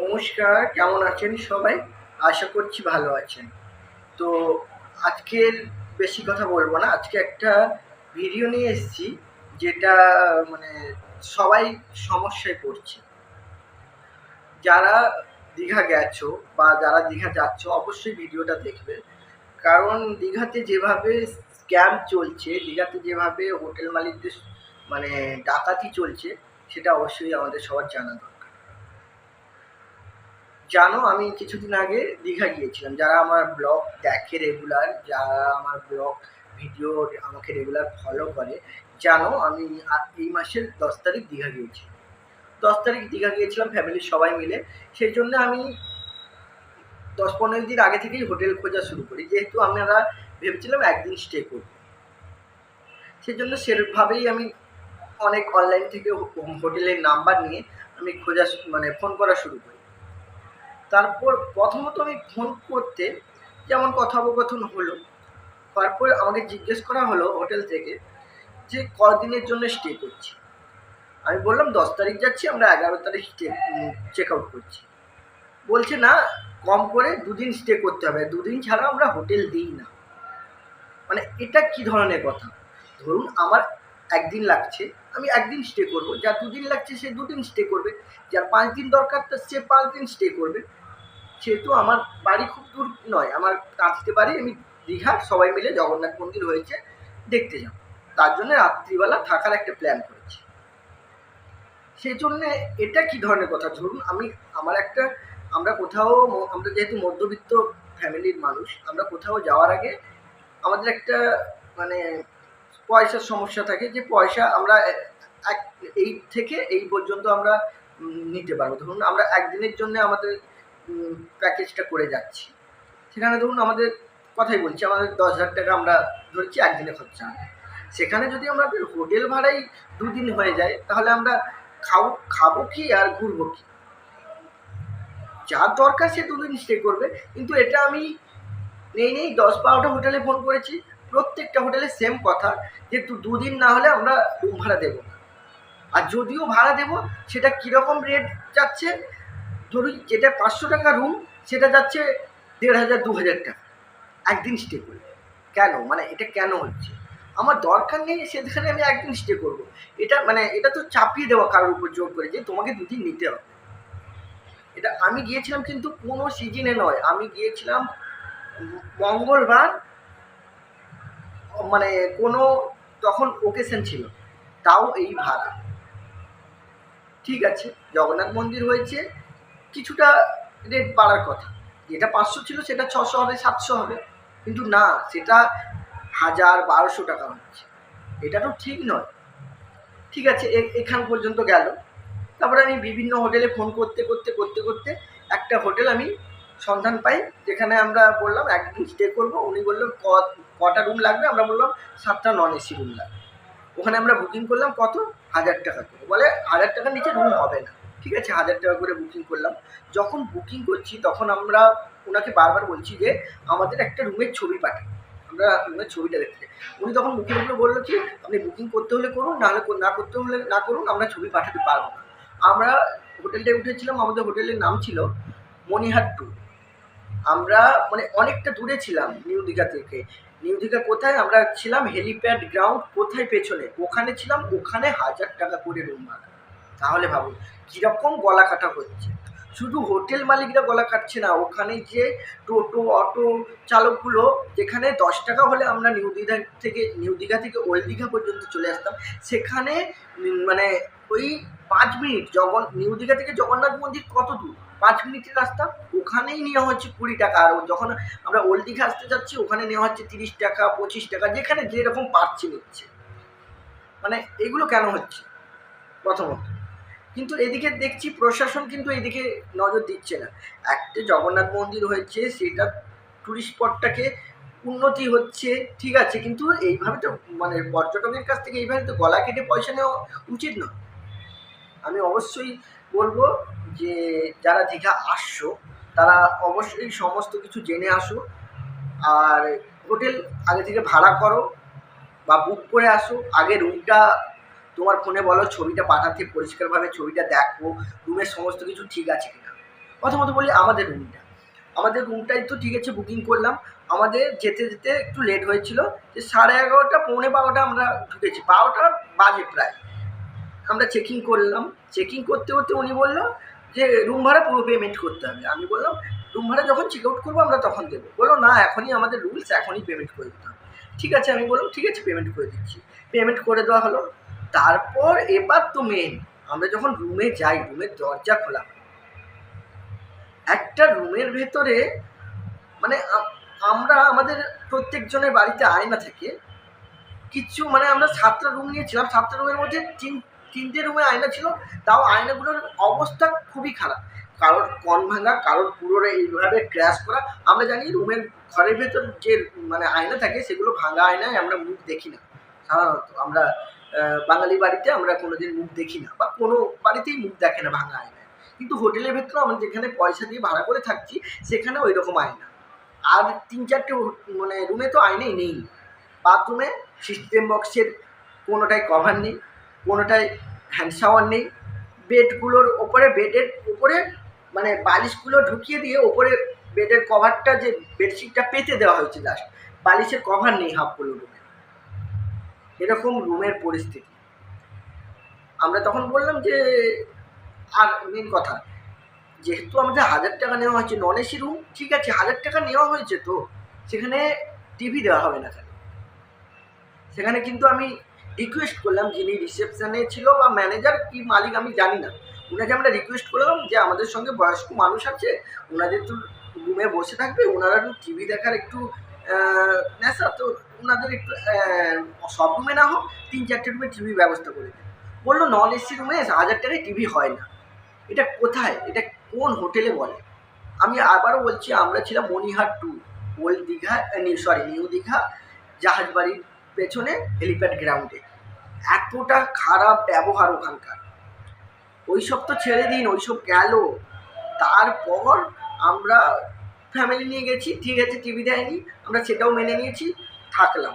নমস্কার, কেমন আছেন সবাই? আশা করছি ভালো আছেন। তো আজকের বেশি কথা বলব না, আজকে একটা ভিডিও নিয়ে এসেছি, যেটা মানে সবাই সমস্যায় পড়ছে। যারা দীঘা গেছো বা যারা দীঘা যাচ্ছ, অবশ্যই ভিডিওটা দেখবে। কারণ দীঘাতে যেভাবে স্ক্যাম চলছে, দীঘাতে যেভাবে হোটেল মালিকদের মানে ডাকাতি চলছে, সেটা অবশ্যই আমাদের সবার জানা দরকার। জানো, আমি কিছুদিন আগে দীঘা গিয়েছিলাম। যারা আমার ব্লগ দেখে রেগুলার যারা আমার ব্লগ ভিডিও আমাকে রেগুলার ফলো করে, জানো, আমি এই মাসের দশ তারিখ দীঘা গিয়েছিলাম দশ তারিখ দীঘা গিয়েছিলাম ফ্যামিলির সবাই মিলে। সেই জন্য আমি দশ পনেরো দিন আগে থেকেই হোটেল খোঁজা শুরু করি। যেহেতু আমরা ভেবেছিলাম একদিন স্টে করব। সেই জন্য সেভাবেই আমি অনেক অনলাইন থেকে হোটেলের নাম্বার নিয়ে আমি খোঁজা মানে ফোন করা শুরু করি। তারপর প্রথমত আমি ফোন করতে যেমন কথোপকথন হলো, তারপর আমাকে জিজ্ঞেস করা হলো হোটেল থেকে যে কদিনের জন্য স্টে করছি। আমি বললাম, দশ তারিখ যাচ্ছি, আমরা এগারো তারিখ চেক আউট করছি। বলছে, না, কম করে দুদিন স্টে করতে হবে, দুদিন ছাড়া আমরা হোটেল দিই না। মানে এটা কি ধরনের কথা? ধরুন, আমার একদিন লাগছে, আমি একদিন স্টে করব, যার দুদিন লাগছে সে দুদিন স্টে করবে, যার পাঁচ দিন দরকার তো সে পাঁচ দিন স্টে করবে। সেহেতু আমার বাড়ি খুব দূর নয়, আমার কাঁচতে বাড়ি, আমি দীঘা, সবাই মিলে জগন্নাথ মন্দির হয়েছে, দেখতে যাব। তার জন্য রাত্রিবেলা থাকার একটা প্ল্যান করেছি। সেই জন্যে এটা কি ধরনের কথা? ধরুন, আমি, আমার একটা, আমরা কোথাও আমরা যেহেতু মধ্যবিত্ত ফ্যামিলির মানুষ, আমরা কোথাও যাওয়ার আগে আমাদের একটা মানে পয়সার সমস্যা থাকে যে পয়সা আমরা এক, এই থেকে এই পর্যন্ত আমরা নিতে পারব। ধরুন, আমরা একদিনের জন্য আমাদের প্যাকেজটা করে যাচ্ছি। সেখানে ধরুন আমাদের কথাই বলছি, আমাদের দশ হাজার টাকা আমরা ধরছি একদিনে খরচা সেখানে যদি আমাদের হোটেল ভাড়াই দুদিন হয়ে যায়, তাহলে আমরা খাও, খাব কি আর ঘুরবো কি? যার দরকার সে দুদিন স্টে করবে। কিন্তু এটা আমি নেই নেই, দশ বারোটা হোটেলে ফোন করেছি, প্রত্যেকটা হোটেলে সেম কথা, যে দুদিন না হলে আমরা রুম ভাড়া দেবো আর যদিও ভাড়া দেবো, সেটা কীরকম রেট যাচ্ছে ধরুন যেটা পাঁচশো টাকা রুম সেটা যাচ্ছে দেড় হাজার, দু হাজার টাকা। একদিন স্টে করবে। কেন? মানে এটা কেন হচ্ছে? আমার দরকার নেই, সেখানে আমি একদিন স্টে করব। এটা মানে এটা তো চাপিয়ে দেওয়া কারোর উপর জোর করে যে তোমাকে দুদিন নিতে হবে। এটা আমি গিয়েছিলাম কিন্তু কোনো সিজনে নয়। আমি গিয়েছিলাম মঙ্গলবার মানে কোনো তখন ওকেশন ছিল। তাও এই ভাড়া ঠিক আছে, জগন্নাথ মন্দির হয়েছে কিছুটা রেট বাড়ার কথা। যেটা পাঁচশো ছিল সেটা ছশো হবে, সাতশো হবে। কিন্তু না, সেটা হাজার বারোশো টাকা হচ্ছে। এটা তো ঠিক নয়। ঠিক আছে এখান পর্যন্ত গেল। তারপরে আমি বিভিন্ন হোটেলে ফোন করতে করতে করতে করতে একটা হোটেল আমি সন্ধান পাই, যেখানে আমরা বললাম একদিন স্টে করব। উনি বললেন কটা রুম লাগবে? আমরা বললাম, সাতটা নন এসি রুম লাগবে। ওখানে আমরা বুকিং করলাম, কত? হাজার টাকা করে। বলে, হাজার টাকার নিচে রুম হবে না। ঠিক আছে, হাজার টাকা করে বুকিং করলাম। যখন বুকিং করছি, তখন আমরা ওনাকে বারবার বলছি যে, আমাদের একটা রুমের ছবি পাঠান। আমরা রুমের ছবিটা দেখতে। উনি তখন বুকিং করে বলল কি, আপনি বুকিং করতে হলে করুন, নাহলে না করতে হলে না করুন, আমরা ছবি পাঠাতে পারব না। আমরা হোটেলটায় উঠেছিলাম, আমাদের হোটেলের নাম ছিল মণিহাট টু আমরা মানে অনেকটা দূরে ছিলাম নিউ দীঘা থেকে। নিউ দীঘা কোথায়? আমরা ছিলাম হেলিপ্যাড গ্রাউন্ড কোথায় পেছনে? ওখানে ছিলাম, ওখানে হাজার টাকা করে রুম ভাড়া। তাহলে ভাবুন, কীরকম গলা কাটা হচ্ছে? শুধু হোটেল মালিকরা গলা কাটছে না, ওখানে যে টোটো, অটো চালকগুলো, যেখানে দশ টাকা হলে আমরা নিউ দীঘা থেকে, নিউ দীঘা থেকে ওল্ড দীঘা পর্যন্ত চলে আসতাম, সেখানে মানে ওই পাঁচ মিনিট জগন, নিউ দীঘা থেকে জগন্নাথ মন্দির কত দূর? পাঁচ মিনিটের রাস্তা? ওখানেই নেওয়া হচ্ছে কুড়ি টাকা, আর যখন আমরা ওল্ড দীঘা আসতে যাচ্ছি, ওখানে নেওয়া হচ্ছে তিরিশ টাকা, পঁচিশ টাকা, যেখানে যেরকম পাচ্ছি নিচ্ছে মানে এগুলো কেন হচ্ছে? প্রথমত। কিন্তু এদিকে দেখছি প্রশাসন কিন্তু এদিকে নজর দিচ্ছে না। একটা জগন্নাথ মন্দির হয়েছে, সেটা টুরিস্ট স্পটটাকে উন্নতি হচ্ছে, ঠিক আছে, কিন্তু এইভাবে তো মানে পর্যটকের কাছ থেকে এইভাবে তো গলা কেটে পয়সা নেওয়া উচিত নয়। আমি অবশ্যই বলব যে যারা দীঘা আসছো, তারা অবশ্যই সমস্ত কিছু জেনে আসো, আর হোটেল আগে থেকে ভাড়া করো বা বুক করে আসো, আগে রুমটা তোমার ফোনে বলো, ছবিটা পাঠাতে, পরিষ্কারভাবে ছবিটা দেখো, রুমের সমস্ত কিছু ঠিক আছে কিনা? প্রথমত বলি আমাদের রুমটা। আমাদের রুমটাই তো ঠিক আছে বুকিং করলাম। আমাদের যেতে যেতে একটু লেট হয়েছিল, যে সাড়ে এগারোটা, পৌনে বারোটা আমরা ঢুকেছি। বারোটা বাজে প্রায়। আমরা চেকিং করলাম। চেকিং করতে করতে উনি বলল যে, রুম ভাড়া পুরো পেমেন্ট করতে হবে। আমি বললাম, রুম ভাড়া যখন চেক আউট করব, আমরা তখন দেবো। বলল, না, এখনই আমাদের রুলস এখনই পেমেন্ট করে দিতে হবে। ঠিক আছে, আমি বললাম, ঠিক আছে পেমেন্ট করে দিচ্ছি। পেমেন্ট করে দেওয়া হলো। তারপর এবার তো মেন আমরা যখন রুমে যাই রুমের দরজা খোলা। একটা রুমের ভেতরে মানে আমরা আমাদের প্রত্যেকজনের বাড়িতে আয়না থাকে। কিছু মানে আমরা সাতটা রুম নিয়েছিলাম, সাতটা রুমের মধ্যে তিন, তিনটে রুমে আয়না ছিল, তাও আয়নাগুলোর অবস্থা খুবই খারাপ। কারোর কন ভাঙা, কারোর পুরো এইভাবে ক্র্যাশ করা। আমরা জানি রুমের ঘরের ভেতর যে মানে আয়না থাকে, সেগুলো ভাঙা আয়নায় আমরা মুখ দেখি না। সাধারণত আমরা বাঙালি বাড়িতে আমরা কোনোদিন মুখ দেখি না বা কোনো বাড়িতেই মুখ দেখে না, ভাঙা আয়নায়। কিন্তু হোটেলের ভেতরে আমরা যেখানে পয়সা দিয়ে ভাড়া করে থাকছি, সেখানে ওই রকম আয়না। আর তিন চারটে মানে রুমে তো আয়নাই নেই। বাথরুমে সিস্টেম বক্সের কোনোটাই কভার নেই কোনোটাই হ্যান্ড শাওয়ার নেই। বেডগুলোর ওপরে বেডের ওপরে মানে বালিশগুলো ঢুকিয়ে দিয়ে ওপরে বেডের কভারটা যে বেডশিটটা পেতে দেওয়া হয়েছে লাস্ট বালিশের কভার নেই হাফগুলো রুমে এরকম রুমের পরিস্থিতি। আমরা তখন বললাম যে, আর মেন কথা, যেহেতু আমাদের হাজার টাকা নেওয়া হয়েছে নন এসি রুম ঠিক আছে, হাজার টাকা নেওয়া হয়েছে তো, সেখানে টিভি দেওয়া হবে না কেন? সেখানে কিন্তু আমি রিকোয়েস্ট করলাম যিনি রিসেপশনে ছিল বা ম্যানেজার কি মালিক আমি জানি না। ওনাকে আমরা রিকোয়েস্ট করলাম যে, আমাদের সঙ্গে বয়স্ক মানুষ আছে ওনাদের তো রুমে বসে থাকবে ওনারা একটু টিভি দেখার একটু নেশা, তো ওনাদের একটু সব রুমে না হোক, তিন চারটে রুমে টিভি ব্যবস্থা করে দিন। বলল নন এসি রুমে হাজার টাকায় টিভি হয় না। এটা কোথায়? এটা কোন হোটেলে বলে? আমি আবারও বলছি, আমরা ছিলাম Manihat to, old Digha new, sorry, new Digha জাহাজবাড়ির পেছনে, হেলিপ্যাড গ্রাউন্ডে। এতটা খারাপ ব্যবহার ওখানকার। ওইসব তো ছেড়ে দিন, ওইসব গেল। তারপর আমরা ফ্যামিলি নিয়ে গেছি, ঠিক আছে টিভি দেয়নি, আমরা সেটাও মেনে নিয়েছি। থাকলাম।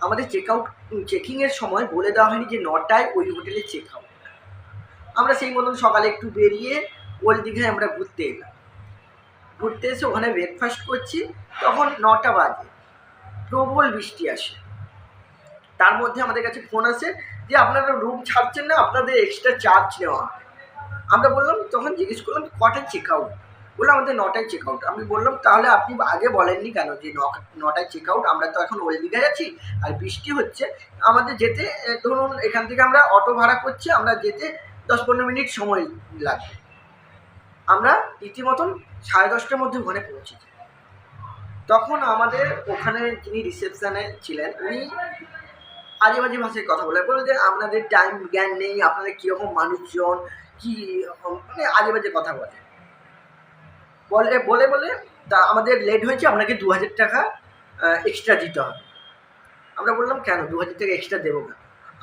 আমাদের চেক আউট চেকিংয়ের সময় বলে দেওয়া হয়নি যে নটায় ওই হোটেলে চেক আউট আমরা সেই মতন সকালে একটু বেরিয়ে ওল্ড দীঘায় আমরা ঘুরতে এলাম। ঘুরতে এসে ওখানে ব্রেকফাস্ট করছি, তখন নটা বাজে। প্রবল বৃষ্টি আসে। তার মধ্যে আমাদের কাছে ফোন আসে যে, আপনারা রুম ছাড়ছেন না, আপনাদের এক্সট্রা চার্জ নেওয়া। আমরা বললাম, তখন জিজ্ঞেস করলাম, কটা চেক আউট বলল আমাদের নটায় চেক আউট আমি বললাম, তাহলে আপনি আগে বলেননি কেন যে নটায় চেক আউট আমরা তো এখন ওল্ড দীঘায় আছি আর বৃষ্টি হচ্ছে। আমাদের যেতে ধরুন এখান থেকে আমরা অটো ভাড়া করছি, আমরা যেতে দশ পনেরো মিনিট সময় লাগবে। আমরা রীতিমতন সাড়ে দশটার মধ্যে ওখানে পৌঁছেছি। তখন আমাদের ওখানে যিনি রিসেপশানে ছিলেন, উনি আজে বাজে ভাষায় কথা বলে বলে যে আপনাদের টাইম জ্ঞান নেই আপনাদের কীরকম মানুষজন, কি মানে আজে বাজে কথা বলে। বলে বলে বলে, তা আমাদের লেট হয়েছে, আপনাকে দু হাজার টাকা এক্সট্রা দিতে হবে। আমরা বললাম, কেন? দু হাজার টাকা এক্সট্রা দেবো কেন?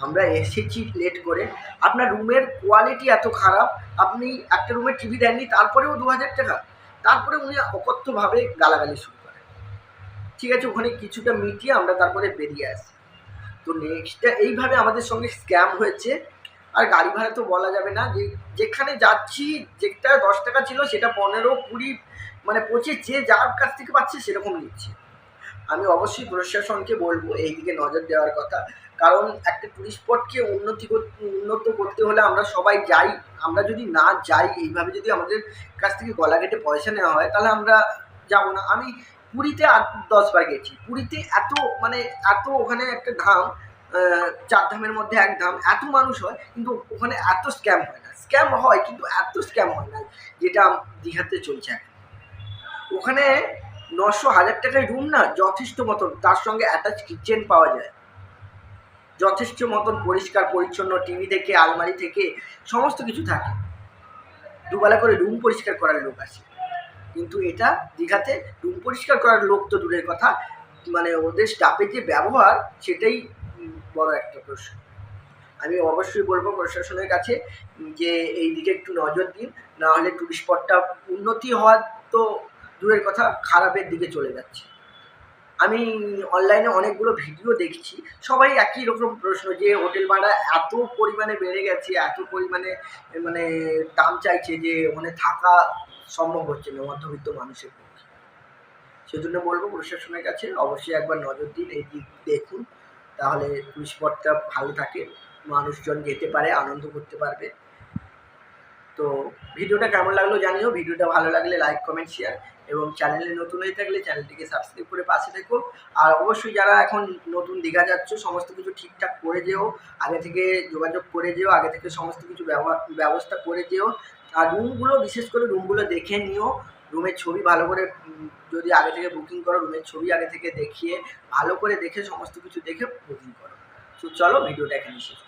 আমরা এসেছি লেট করে। আপনার রুমের কোয়ালিটি এত খারাপ, আপনি একটা রুমে টিভি দেননি, তারপরেও দু হাজার টাকা। তারপরে উনি অকথ্যভাবে গালাগালি শুরু করেন। ঠিক আছে, ওখানে কিছুটা মিটিয়ে আমরা তারপরে বেরিয়ে আসি। তো নেক্সটটা এইভাবে আমাদের সঙ্গে স্ক্যাম হয়েছে। আর গাড়ি ভাড়া তো বলা যাবে না। যে যেখানে যাচ্ছি, যেটা দশ টাকা ছিল, সেটা পনেরো, কুড়ি মানে পঁচিশ, যে যার কাছ থেকে পাচ্ছে সেরকম নিচ্ছে। আমি অবশ্যই প্রশাসনকে বলব এই দিকে নজর দেওয়ার কথা। কারণ একটা টুরিস্ট স্পটকে উন্নতি উন্নত করতে হলে আমরা সবাই যাই। আমরা যদি না যাই, এইভাবে যদি আমাদের কাছ থেকে গলা কেটে পয়সা নেওয়া হয়, তাহলে আমরা যাব না। আমি পুরীতে আট দশবার গেছি। পুরীতে এত মানে এত ওখানে একটা ধাম চার ধামের মধ্যে এক ধাম এত মানুষ হয়, কিন্তু ওখানে এত স্ক্যাম হয় না। স্ক্যাম হয়, কিন্তু এত স্ক্যাম হয় না, যেটা দীঘাতে চলছে এখন। ওখানে নশো হাজার টাকায় রুম না, যথেষ্ট মতন, তার সঙ্গে অ্যাটাচ কিচেন পাওয়া যায়। যথেষ্ট মতন পরিষ্কার, পরিচ্ছন্ন টিভি থেকে, আলমারি থেকে, সমস্ত কিছু থাকে। দুবেলা করে রুম পরিষ্কার করার লোক আসে কিন্তু এটা দীঘাতে রুম পরিষ্কার করার লোক তো দূরের কথা। মানে ওদের স্টাফের যে ব্যবহার, সেটাই বড় একটা প্রশ্ন। আমি অবশ্যই বলব প্রশাসনের কাছে যে এই দিকে একটু নজর দিন, না হলে টুরিস্ট স্পটটা উন্নতি হওয়ার তো দূরের কথা, খারাপের দিকে চলে যাচ্ছে। আমি অনলাইনে অনেকগুলো ভিডিও দেখছি, সবাই একই রকম প্রশ্ন যে হোটেল ভাড়া এত পরিমাণে বেড়ে গেছে, এত পরিমাণে মানে দাম চাইছে যে, ওখানে থাকা সম্ভব হচ্ছে না, মধ্যবিত্ত মানুষের পক্ষে। সেজন্য বলব প্রশাসনের কাছে অবশ্যই একবার নজর দিন এই দিক দেখুন। তাহলে স্পটটা ভালো থাকে, মানুষজন যেতে পারে, আনন্দ করতে পারবে। তো ভিডিওটা কেমন লাগল জানিও, ভিডিওটা ভালো লাগলে লাইক কমেন্ট শেয়ার এবং চ্যানেলে নতুন হয়ে থাকলে চ্যানেলটিকে সাবস্ক্রাইব করে পাশে থেকো। আর অবশ্যই যারা এখন নতুন দীঘা যাচ্ছ, সমস্ত কিছু ঠিকঠাক করে যেও, আগে থেকে যোগাযোগ করে যেও, আগে থেকে সমস্ত কিছু ব্যবস্থা করে যেও। আর রুমগুলো বিশেষ করে রুমগুলো দেখে নিও। রুমের ছবি ভালো করে যদি আগে থেকে বুকিং করো, রুমের ছবি আগে থেকে দেখিয়ে, ভালো করে দেখে, সমস্ত কিছু দেখে বুকিং করো। তো চলো, ভিডিওটা এখানে শেষ